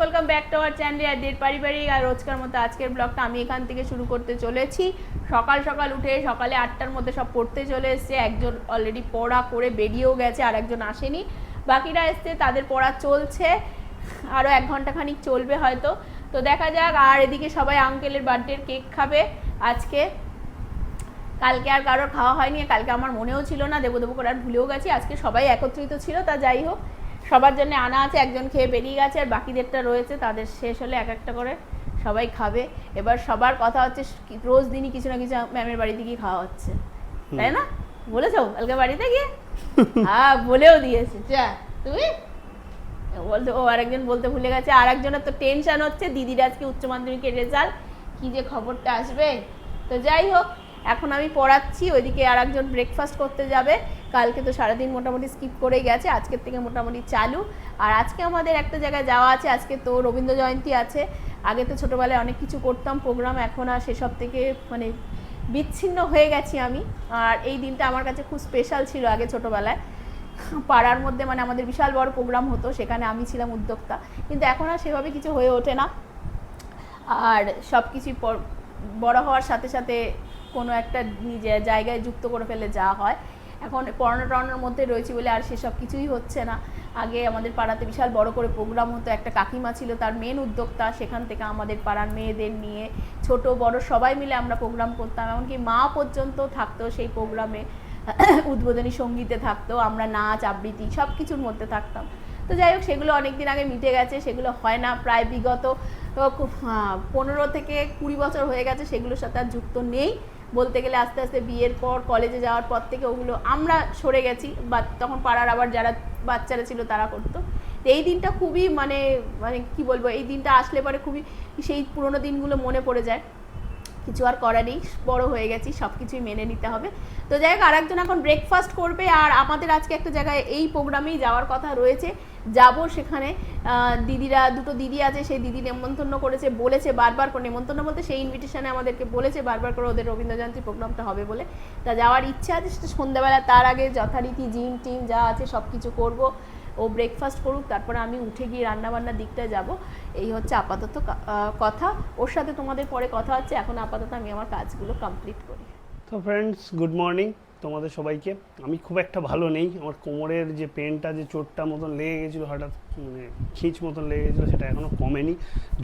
Welcome back to our channel অ্যাডেট পারিবারিক আর রোজকার মতো আজকের ব্লগটা আমি এখান থেকে শুরু করতে চলেছি। সকাল সকাল উঠে সকালে আটটার মধ্যে সব পড়তে চলে এসছে। একজন অলরেডি পড়া করে বেরিয়েও গেছে আর একজন আসেনি। বাকিরা এসছে, তাদের পড়া চলছে। আরও এক ঘণ্টা খানিক চলবে হয়তো। তো দেখা যাক, আর এদিকে সবাই আঙ্কেলের বার্থডের কেক খাবে আজকে। কালকে আর কারোর খাওয়া হয়নি কালকে আমার মনেও ছিল না দেবো দেবো করে আর ভুলেও গেছি আজকে সবাই একত্রিত ছিল তা যাই হোক সবার জন্য আনা আছে একজন খেয়ে বেরিয়ে গেছে আর বাকিদেরটা রয়েছে তাদের শেষ হলে এক একটা করে সবাই খাবে। এবার সবার কথা হচ্ছে রোজ দিনই কিছু না কিছু ম্যামের বাড়িতে গিয়ে খাওয়া হচ্ছে। তাই না? বলেছ? কালকে বাড়িতে গিয়ে? হ্যাঁ বলেও দিয়েছে। যা তুমি? বলতে ও আরেকজন বলতে ভুলে গেছে আর একজনের তো টেনশন হচ্ছে দিদির আজকে উচ্চ মাধ্যমিকের রেজাল্ট কি যে খবরটা আসবে? তো যাই হোক এখন আমি পড়াচ্ছি, ওইদিকে আর একজন ব্রেকফাস্ট করতে যাবে। কালকে তো সারাদিন মোটামুটি স্কিপ করেই গেছে, আজকের থেকে মোটামুটি চালু। আর আজকে আমাদের একটা জায়গায় যাওয়া আছে, আজকে তো রবীন্দ্র জয়ন্তী আছে। আগে তো ছোটোবেলায় অনেক কিছু করতাম প্রোগ্রাম এখন আর সেসব থেকে মানে বিচ্ছিন্ন হয়ে গেছি আমি। আর এই দিনটা আমার কাছে খুব স্পেশাল ছিল আগে ছোটোবেলায়। পাড়ার মধ্যে মানে আমাদের বিশাল বড় প্রোগ্রাম হতো, সেখানে আমি ছিলাম উদ্যোক্তা। কিন্তু এখন আর সেভাবে কিছু হয়ে ওঠে না। আর সব কিছুই বড় হওয়ার সাথে সাথে কোনো একটা নিজের জায়গায় যুক্ত করে ফেলে যা হয়। এখন পড়ানো টড়ানোর মধ্যে রয়েছি বলে আর সেসব কিছুই হচ্ছে না। আগে আমাদের পাড়াতে বিশাল বড় করে প্রোগ্রাম হতো, একটা কাকিমা ছিল তার মেন উদ্যোক্তা, সেখান থেকে আমাদের পাড়ার মেয়েদের নিয়ে ছোট, বড় সবাই মিলে আমরা প্রোগ্রাম করতাম। এমনকি মা পর্যন্ত থাকতো সেই প্রোগ্রামে উদ্বোধনী সঙ্গীতে থাকতো, আমরা নাচ, আবৃত্তি সব কিছুর মধ্যে থাকতাম। তো যাই হোক, সেগুলো অনেক দিন আগে মিটে গেছে, সেগুলো হয় না। প্রায় বিগত পনেরো থেকে কুড়ি বছর হয়ে গেছে, সেগুলোর সাথে আর যুক্ত নেই। বলতে গেলে আস্তে আস্তে বিয়ের পর কলেজে যাওয়ার পর থেকে ওগুলো আমরা সরে গেছি বা তখন পাড়ার আবার যারা বাচ্চারা ছিল তারা করতো। এই দিনটা খুবই মানে মানে কি বলব, এই দিনটা আসলে পরে খুবই সেই পুরোনো দিনগুলো মনে পড়ে যায়। কিছু আর করার নেই, বড় হয়ে গেছি সব কিছুই মেনে নিতে হবে। তো যাই হোক, আরেকজন এখন ব্রেকফাস্ট করবে, আর আমাদের আজকে একটা জায়গায় এই প্রোগ্রামেই যাওয়ার কথা রয়েছে। যাব সেখানে। দিদিরা, দুটো দিদি আছে, সেই দিদি নেমন্তন্ন করেছে, বলেছে বারবার করে, নেমন্তন্ন বলতে সেই ইনভিটেশনে আমাদেরকে বলেছে বারবার করে ওদের রবীন্দ্র জয়ন্তী প্রোগ্রামটা হবে বলে। তা যাওয়ার ইচ্ছা আছে, সেটা সন্ধ্যাবেলা তার আগে যথারীতি জিম টিম যা আছে সব কিছু করব। ও ব্রেকফাস্ট করুক, তারপরে আমি উঠে গিয়ে রান্নাবান্নার দিকটা যাব। এই হচ্ছে আপাতত কথা। ওর সাথে তোমাদের পরে কথা হচ্ছে, এখন আপাতত আমি আমার কাজগুলো কমপ্লিট করি। তো ফ্রেন্ডস গুড মর্নিং তোমাদের সবাইকে। আমি খুব একটা ভালো নেই। আমার কোমরের যে পেনটা, যে চোটটা মতন লেগে গেছিল, হঠাৎ মানে খিঁচ মতন লেগে গেছিল, সেটা এখনও কমেনি।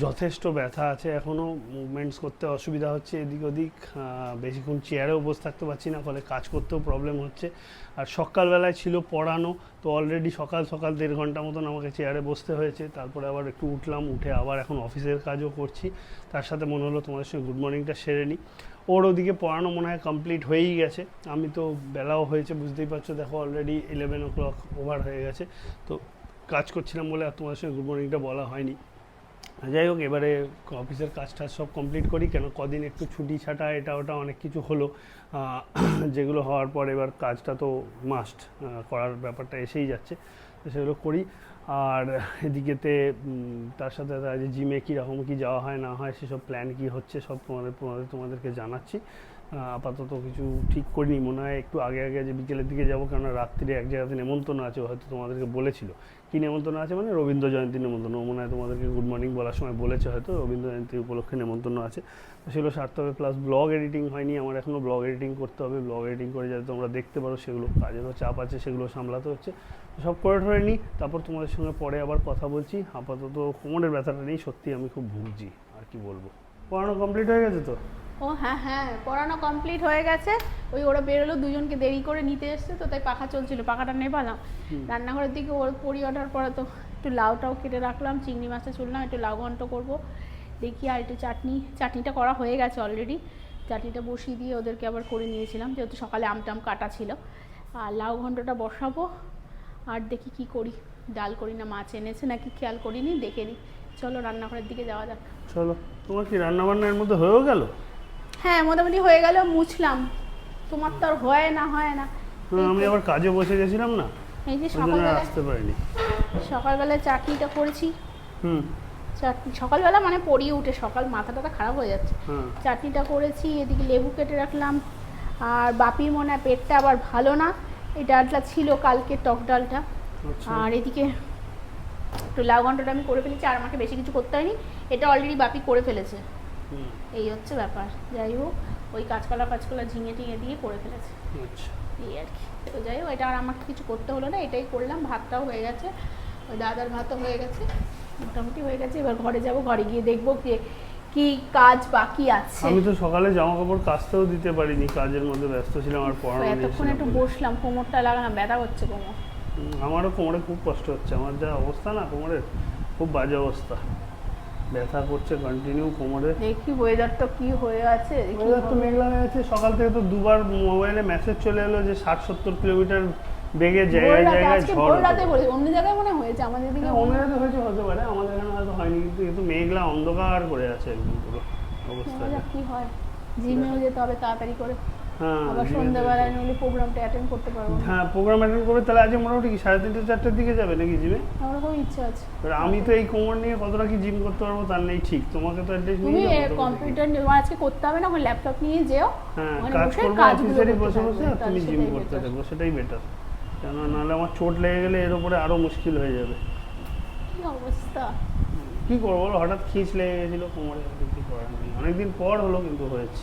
যথেষ্ট ব্যথা আছে এখনও মুভমেন্টস করতে অসুবিধা হচ্ছে এদিক ওদিক। বেশিক্ষণ চেয়ারেও বসে থাকতে পারছি না, ফলে কাজ করতেও প্রবলেম হচ্ছে। আর সকালবেলায় ছিল পড়ানো, তো অলরেডি সকাল সকাল দেড় ঘণ্টা মতন আমাকে চেয়ারে বসতে হয়েছে। তারপরে আবার একটু উঠলাম, উঠে আবার এখন অফিসের কাজও করছি। তার সাথে মনে হলো তোমাদের সঙ্গে গুড মর্নিংটা সেরে নিই। ওর ওদিকে পড়ানো মনে হয় কমপ্লিট হয়েই গেছে। আমি তো বেলাও হয়েছে, বুঝতেই পারছ, দেখো already eleven o'clock over হয়ে গেছে। তো কাজ করছিলাম বলে আর তোমাদের সঙ্গে গুড মর্নিংটা বলা হয়নি। যাই হোক, এবারে অফিসের কাজ টাজ সব কমপ্লিট করি। কেন, কদিন একটু ছুটি ছাটা, এটা ওটা অনেক কিছু হলো। যেগুলো হওয়ার পর এবার কাজটা তো মাস্ট করার ব্যাপারটা এসেই যাচ্ছে। তো সেগুলো করি। আর এদিকেতে তার সাথে যে জিমে কীরকম কী যাওয়া হয়, না হয়, সেসব প্ল্যান কী হচ্ছে, সব তোমাদের তোমাদের, তোমাদেরকে জানাচ্ছি। আপাতত কিছু ঠিক করিনি। মনে হয় একটু আগে আগে যে বিকেলের দিকে যাব, কেননা রাত্রিরে এক জায়গাতে নেমন্তন্ন আছে, হয়তো তোমাদেরকে বলেছিল। কী নেমন্তন্ন আছে মানে রবীন্দ্র জয়ন্তী নেমন্তন্ন। মনে হয় তোমাদেরকে গুড মর্নিং বলার সময় বলেছে হয়তো, রবীন্দ্র জয়ন্তী উপলক্ষে নেমন্তন্ন আছে। তো সেগুলো সারতে হবে প্লাস ব্লগ এডিটিং হয়নি, আমার এখনও ব্লগ এডিটিং করতে হবে। ব্লগ এডিটিং করে যাতে তোমরা দেখতে পারো, সেগুলো কাজেরও চাপ আছে, সেগুলো সামলাতে হচ্ছে। সব করে টরে নিই তারপর তোমাদের সঙ্গে পরে আবার কথা বলছি। আপাতত কোমরের ব্যথাটা নেই সত্যি আমি খুব ভুগছি আর কি বলব। পড়ানো কমপ্লিট হয়ে গেছে তো? ও হ্যাঁ হ্যাঁ পড়ানো কমপ্লিট হয়ে গেছে। ওই ওরা বেরোলো দুজনকে দেরি করে নিতে এসছে তো তাই পাখা চলছিল পাখাটা নেবালাম রান্নাঘরের দিকে ওর পরি ওঠার পরে তো একটু লাউটাও কেটে রাখলাম চিংড়ি মাছটা চুললাম একটু লাউ ঘন্ট করব। দেখি আর একটু চাটনি চাটনিটা করা হয়ে গেছে অলরেডি চাটনিটা বসিয়ে দিয়ে ওদেরকে আবার করে নিয়েছিলাম যেহেতু সকালে আমটাম কাটা ছিল। আর লাউ ঘন্টটা বসাবো আর দেখি কি করি। ডাল করি না মাছ এনেছে নাকি খেয়াল করিনি দেখে নিই চলো রান্নাঘরের দিকে যাওয়া যাক। চলো তোমার কি রান্না বান্নার মধ্যে হয়েও গেল? হ্যাঁ মোটামুটি হয়ে গেল মুছলাম। তোমার তো আর হয় না হয় না। আমি আবার কাজে বসে গেছিলাম না এই যে সকালবেলা আসতে পারিনি। সকালবেলা চাটনিটা করেছি। হুম। চাটনি সকালবেলা মানে পড়িয়ে উঠে সকাল মাথাটা খারাপ হয়ে যাচ্ছে। চাটনিটা করেছি এদিকে লেবু কেটে রাখলাম। আর বাপির মনে হয় পেটটা আবার ভালো না এই ডালটা ছিল কালকে টক ডালটা। আচ্ছা। আর এদিকে একটু লাউ ঘন্টটা আমি করে ফেলেছি আর আমাকে বেশি কিছু করতে হয়নি। এটা অলরেডি বাপি করে ফেলেছে। এই হচ্ছে ব্যাপার। যাই হোক ওই কাঁচকলা কাঁচকলা ঝিঙে টিঙে দিয়ে করে ফেলেছে। আচ্ছা। এই আর কি। তো যাই হোক এটা আর আমাকে কিছু করতে হলো না এটাই করলাম। ভাতটাও হয়ে গেছে। ওই দাদার ভাতও হয়ে গেছে। মোটামুটি হয়ে গেছে। এবার ঘরে যাব ঘরে গিয়ে দেখব যে কি কাজ বাকি আছে? আমি তো সকালে জামা কাপড় কাচতেও দিতে পারিনি কাজের মধ্যে ব্যস্ত ছিলাম আর পড়ানো এতক্ষণ একটু। বসলাম কোমরটা লাগালাম ব্যথা করছে কোমর। আমারও কোমরে খুব কষ্ট হচ্ছে আমার যা অবস্থা না কোমরের খুব বাজে অবস্থা। ব্যথা করছে কন্টিনিউ কোমরে। দেখি ওয়েদারটা কি হয়ে আছে ওয়েদার তো মেঘলা হয়ে আছে সকাল থেকে তো দুবার মোবাইলে মেসেজ চলে এলো যে ষাট সত্তর কিলোমিটার বেগে জায়গায় জায়গায় ঝড় ভোর রাতে অন্য জায়গায় মনে হয়েছে আমাদের দিকে অন্য জায়গায় হয়তো হতে পারে আমাদের এখানে হয়তো হয়নি কিন্তু কিন্তু মেঘলা অন্ধকার করে আছে একদম পুরো অবস্থা কি হয়। জিমেও যেতে হবে তাড়াতাড়ি করে। হ্যাঁ আবার সন্ধ্যাবেলায় নইলে প্রোগ্রামটা অ্যাটেন্ড করতে পারব হ্যাঁ প্রোগ্রাম অ্যাটেন্ড করবে তাহলে আজকে মোটামুটি কি সাড়ে তিনটে চারটের দিকে যাবে নাকি জিমে? আমার খুব ইচ্ছা আছে। আমি তো এই কোমর নিয়ে কতটা কি জিম করতে পারব তার নেই ঠিক তোমাকে তো অ্যাটলিস্ট নিয়ে। কম্পিউটার আজকে করতে হবে না ওখানে ল্যাপটপ নিয়ে যেও। হ্যাঁ কাজ বসে করব অফিসেরই বসে বসে তুমি জিম করতে। থাকব সেটাই বেটার কেন? নাহলে আমার চোট লেগে গেলে এর উপরে আরও মুশকিল হয়ে যাবে। কি অবস্থা? কি করব বলো? হঠাৎ খিঁচ লেগে গেছিল কোমরে আর কিছু করার নেই। অনেকদিন পর হলো কিন্তু হয়েছে।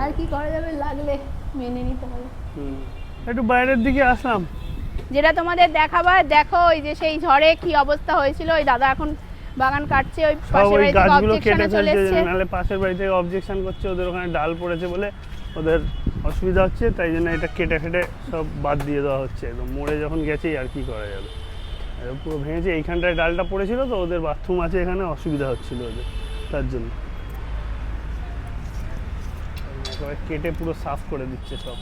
আর কি করা যাবে লাগলে মেনে নিতে হবে। হুম। একটু বাইরের দিকে আসলাম। যেটা তোমাদের দেখাবার দেখো ওই যে সেই ঝড়ে কি অবস্থা হয়েছিল। ওই দাদা এখন বাগান কাটছে ওই পাশের বাড়ি থেকে অবজেকশনে চলে এসছে। নাহলে পাশের বাড়ি থেকে অবজেকশন করছে ওদের ওখানে ডাল পড়েছে বলে ওদের অসুবিধা হচ্ছে তাই জন্য এটা কেটে ফেটে সব বাদ দিয়ে দেওয়া হচ্ছে। একদম মরে যখন গেছেই আর কি করা যাবে? পুরো ভেঙেছে এইখানটায় ডালটা পড়েছিল তো ওদের বাথরুম আছে এখানে অসুবিধা হচ্ছিল ওদের তার জন্য। একেবারে কেটে পুরো সাফ করে দিচ্ছে সব।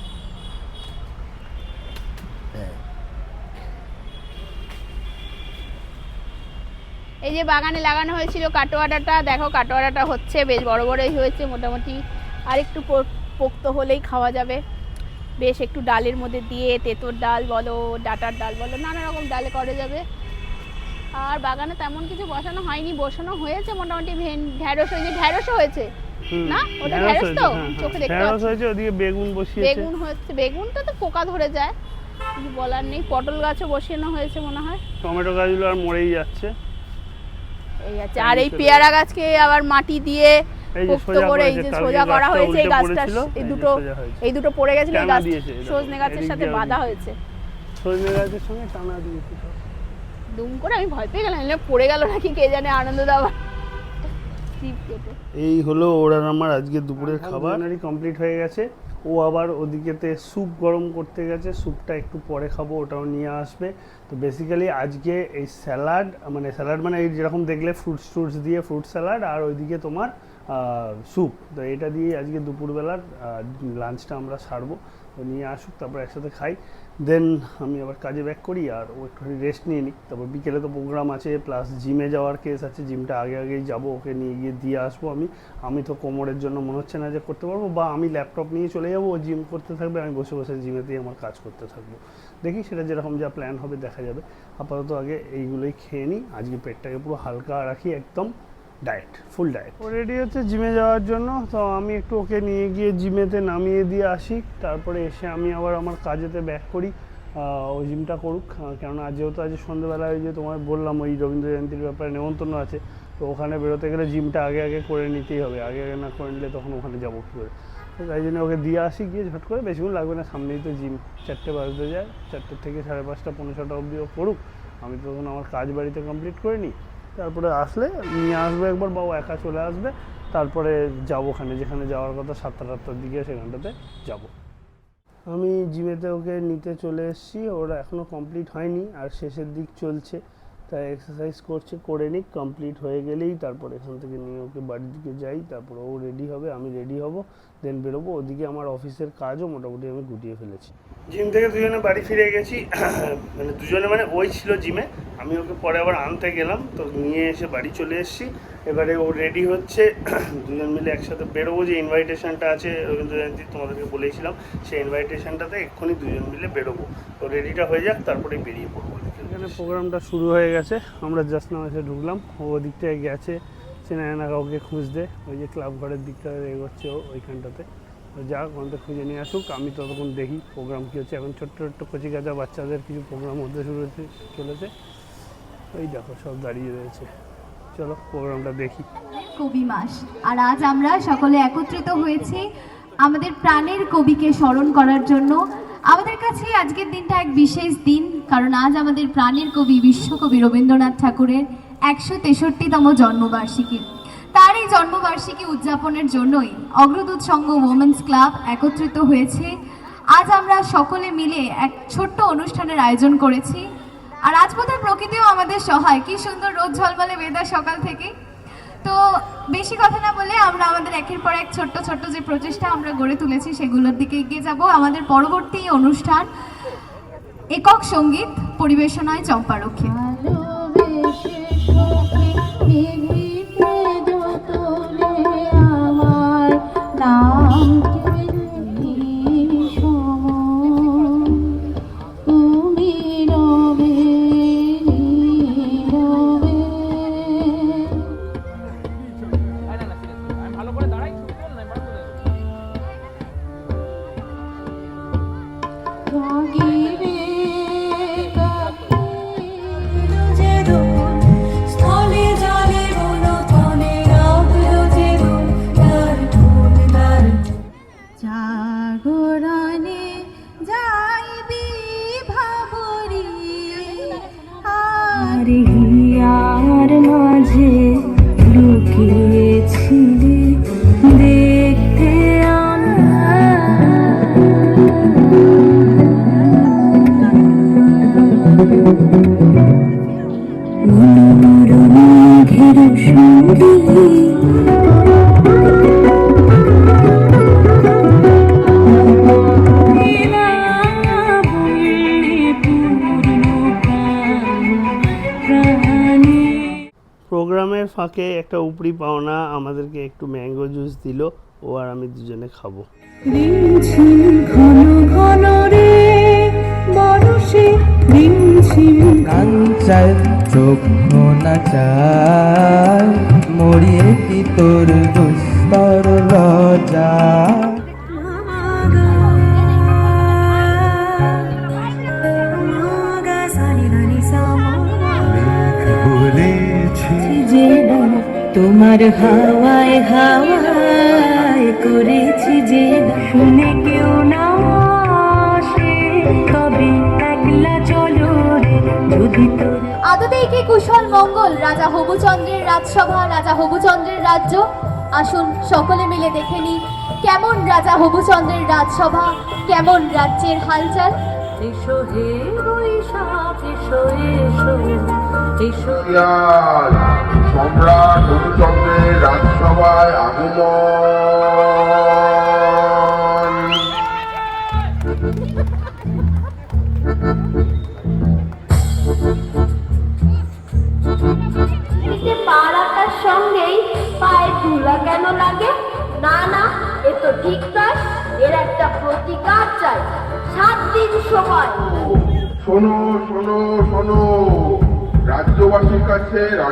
এই যে বাগানে লাগানো হয়েছিল কাটোয়াটাটা দেখো কাটোয়াটাটা হচ্ছে বেশ বড় বড়ই হয়েছে মোটামুটি। আর একটু পোক্ত হলেই খাওয়া যাবে। বেশ একটু ডালের মধ্যে দিয়ে তেঁতোর ডাল বলো ডাটার ডাল বলো নানা রকম ডালে করা যাবে। আর বাগানে তেমন কিছু বসানো হয়নি বসানো হয়েছে মোটামুটি ভেন ঢ্যাঁড়স হয়েছে। না? ওটা ঢেঁড়স তো? হ্যাঁ, হ্যাঁ। চোখে দেখতে হয়েছে ওদিকে বেগুন বসিয়েছে। বেগুন হচ্ছে বেগুনটা তো পোকা ধরে যায় কিছু বলার নেই। পটল গাছও বসানো হয়েছে মনে হয়। টমেটো গাছগুলো আর মরেই যাচ্ছে। এই আছে। আর এই পেয়ারা গাছকে আবার মাটি দিয়ে এই যে পোক্ত সোজা করে এই যে সোজা করা হয়েছে এই গাছটা এই এই দুটো এই দুটো পড়ে গেছিল এই গাছ দিয়েছে, এই দেখো, সজনে গাছের সাথে বাঁধা হয়েছে। সজনে গাছের সঙ্গে টানা দিয়েছে দুম করে আমি ভয় পেয়ে গেলাম পড়ে গেল নাকি কে জানে আনন্দ দেওয়া। এই হলো ওর আমার আজকে দুপুরের খাবার। কমপ্লিট হয়ে গেছে। ও আবার ওদিকেতে স্যুপ গরম করতে গেছে স্যুপটা একটু পরে খাব ওটাও নিয়ে আসবে। তো বেসিক্যালি আজকে এই স্যালাড মানে স্যালাড মানে এই যেরকম দেখলে ফ্রুটস ট্রুটস দিয়ে ফ্রুট স্যালাড আর ওইদিকে তোমার স্যুপ তো এটা দিয়ে আজকে দুপুরবেলার লাঞ্চটা আমরা সারবো। তো নিয়ে আসুক, তারপর একসাথে খাই। দেন আমি আবার কাজে ব্যাক করি আর ও একটু রেস্ট নিয়ে নিই তারপর বিকেলে তো প্রোগ্রাম আছে প্লাস জিমে যাওয়ার কেস আছে। জিমটা আগে আগেই যাব, ওকে নিয়ে গিয়ে দিয়ে আসব আমি। আমি তো কোমরের জন্য মনে হচ্ছে না যে করতে পারব, বা আমি ল্যাপটপ নিয়ে চলে যাব, ও জিম করতে থাকবে, আমি বসে বসে জিমেতেই আমার কাজ করতে থাকব। দেখি সেটা যেরকম যা প্ল্যান হবে, দেখা যাবে। আপাতত আগে এইগুলোই খেয়ে নিই। আজকে পেটটাকে পুরো হালকা রাখি একদম। ডায়েট ফুল ডায়েট ও রেডি হচ্ছে জিমে যাওয়ার জন্য। তো আমি একটু ওকে নিয়ে গিয়ে জিমেতে নামিয়ে দিয়ে আসি। তারপরে এসে আমি আবার আমার কাজেতে ব্যাক করি। আহ, ও জিমটা করুক। কেননা আজ যেহেতু আজ সন্ধ্যেবেলায় ওই যে তোমায় বললাম ওই রবীন্দ্র জয়ন্তীর ব্যাপারে নেমন্তন্ন আছে। তো ওখানে বেরোতে গেলে জিমটা আগে আগে করে নিতেই হবে। আগে আগে না করে নিলে তখন ওখানে যাব কী করে? তো তাই জন্য ওকে দিয়ে আসি গিয়ে ঝট করে। বেশিক্ষণ লাগবে না সামনেই তো জিম চারটে বাজতে যায়। চারটে থেকে সাড়ে পাঁচটা পনেরো ছটা অবধি ও করুক। আমি তখন আমার কাজ বাড়িতে কমপ্লিট করে নিই। তারপরে আসলে নিয়ে আসবে একবার বা ও একা চলে আসবে। তারপরে যাব ওখানে, যেখানে যাওয়ার কথা সাতটা আটটার দিকে সেখানটাতে যাব। আমি জিমেতে ওকে নিতে চলে এসেছি, ওরা এখনও কমপ্লিট হয়নি, আর শেষের দিক চলছে। তাই এক্সারসাইজ করছে, করে নিক কমপ্লিট হয়ে গেলেই তারপর এখান থেকে নিয়ে ওকে বাড়ির দিকে যাই, তারপর ও রেডি হবে, আমি রেডি হব দেন বেরোবো, ওদিকে আমার অফিসের কাজও মোটামুটি আমি গুটিয়ে ফেলেছি। জিম থেকে দুজনে বাড়ি ফিরে গেছি মানে দুজনে মানে ওই ছিল জিমে আমি ওকে পরে আবার আনতে গেলাম, তো নিয়ে এসে বাড়ি চলে এসেছি, এবারে ও রেডি হচ্ছে, দুজন মিলে একসাথে বেরোবো, যে ইনভাইটেশনটা আছে রবীন্দ্র জয়ন্তী তোমাদেরকে বলেছিলাম, সেই ইনভাইটেশনটাতে এক্ষুনি দুজন মিলে বেরোবো, তো রেডিটা হয়ে যাক, তারপরে বেরিয়ে পড়ব। এখানে প্রোগ্রামটা শুরু হয়ে গেছে। আমরা জাস্ট নাম এসে ঢুকলাম। ও ওদিক থেকে গেছে চেনা জানা কাউকে খুঁজতে। ওই যে ক্লাব ঘরের দিকটা এগোচ্ছে ওইখানটাতে। যাক আমাদের খুঁজে নিয়ে আসুক। আমি ততক্ষণ দেখি প্রোগ্রাম কী হচ্ছে। এখন ছোট্ট ছোট্ট কচি কাঁচা বাচ্চাদের কিছু প্রোগ্রাম হতে শুরু হতে চলেছে। ওই দেখো, সব দাঁড়িয়ে রয়েছে। চলো, প্রোগ্রামটা দেখি। কবি মাস। আর আজ আমরা সকলে একত্রিত হয়েছি আমাদের প্রাণের কবিকে স্মরণ করার জন্য। আমাদের কাছে আজকের দিনটা এক বিশেষ দিন, কারণ আজ আমাদের প্রাণের কবি বিশ্বকবি রবীন্দ্রনাথ ঠাকুরের একশো তেষট্টিতম জন্মবার্ষিকী। তার এই জন্মবার্ষিকী উদযাপনের জন্যই অগ্রদূত সংঘ ওমেন্স ক্লাব একত্রিত হয়েছে। আজ আমরা সকলে মিলে এক ছোট্ট অনুষ্ঠানের আয়োজন করেছি। আর আজ বোধহয় প্রকৃতিও আমাদের সহায়। কি সুন্দর রোদ ঝলমলে বেদা সকাল থেকে। তো বেশি কথা না বলে আমরা আমাদের একের পর এক ছোট্ট ছোট্ট যে প্রচেষ্টা আমরা গড়ে তুলেছি সেগুলোর দিকে এগিয়ে যাব। আমাদের পরবর্তী অনুষ্ঠান একক সংগীত পরিবেশনায় চম্পারক্ষী। ফাঁকে একটা উপরি পাওনা আমাদেরকে একটু ম্যাঙ্গো জুস দিল ও আর আমি দুজনে খাব। মরিয়ে কি তোর দুস্তর লজা তোমার হাওয়ায় হাওয়ায় করেছি যে শুনে কেউ না আসে। তবে একলা চলো রে যদি আদতেই কি কুশল মঙ্গল? রাজা হবুচন্দ্রের রাজসভা রাজা হবুচন্দ্রের রাজ্য। আসুন সকলে মিলে দেখে নিই কেমন রাজা হবুচন্দ্রের রাজসভা কেমন রাজ্যের হালচাল? এসো হে বৈশাখ এসো এসো এসো। সম্রাট অনুচন্দ্রের রাজসভায় আগমন।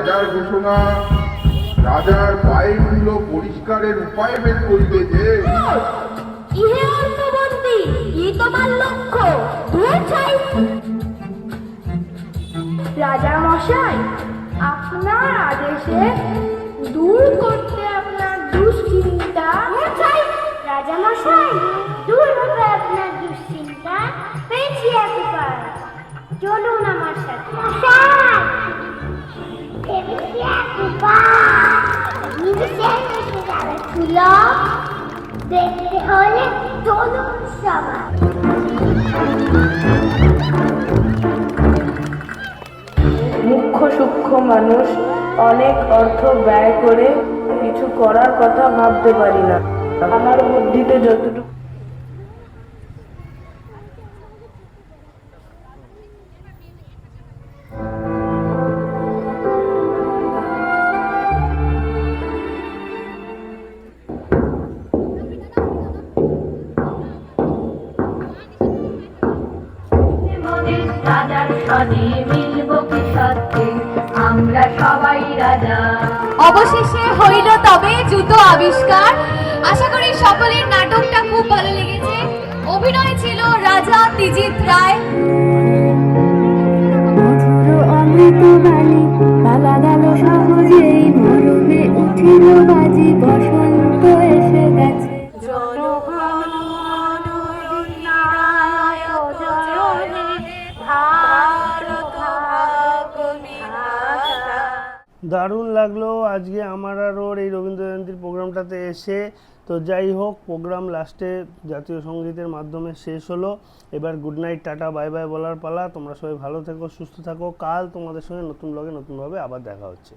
রাজার ঘোষণা। রাজার পায়ে ধুলো পরিষ্কারের উপায় বের করিবে যে। রাজা মশাই, আপনার আদেশে দূর করতে আপনার দুশ্চিন্তা। রাজা মশাই, দূর হবে আপনার দুশ্চিন্তা। পেয়েছি একবার। চলুন আমার সাথে। মুখ্য সূক্ষ্ম মানুষ অনেক অর্থ ব্যয় করে কিছু করার কথা ভাবতে পারি না। আমার বুদ্ধিতে যতটুকু রাজার মিলব কি সত্যি? আমরা সবাই রাজা। অবশেষে হইল তবে জুতো আবিষ্কার। আশা করি সকলের নাটকটা খুব ভালো লেগেছে। অভিনয় ছিল রাজা তিজিত রায়। মধুর অমৃত বাণী পালা গেল সহজেই মরমে উঠিল দারুণ লাগল। আজকে আমার আর ওর এই রবীন্দ্র জয়ন্তীর প্রোগ্রামটাতে এসে। তো যাই হোক, প্রোগ্রাম লাস্টে জাতীয় সঙ্গীতের মাধ্যমে শেষ হলো। এবার good night tata bye bye বলার পালা। তোমরা সবাই ভালো থেকো, সুস্থ থাকো। কাল তোমাদের সঙ্গে নতুন ব্লগে নতুনভাবে আবার দেখা হচ্ছে।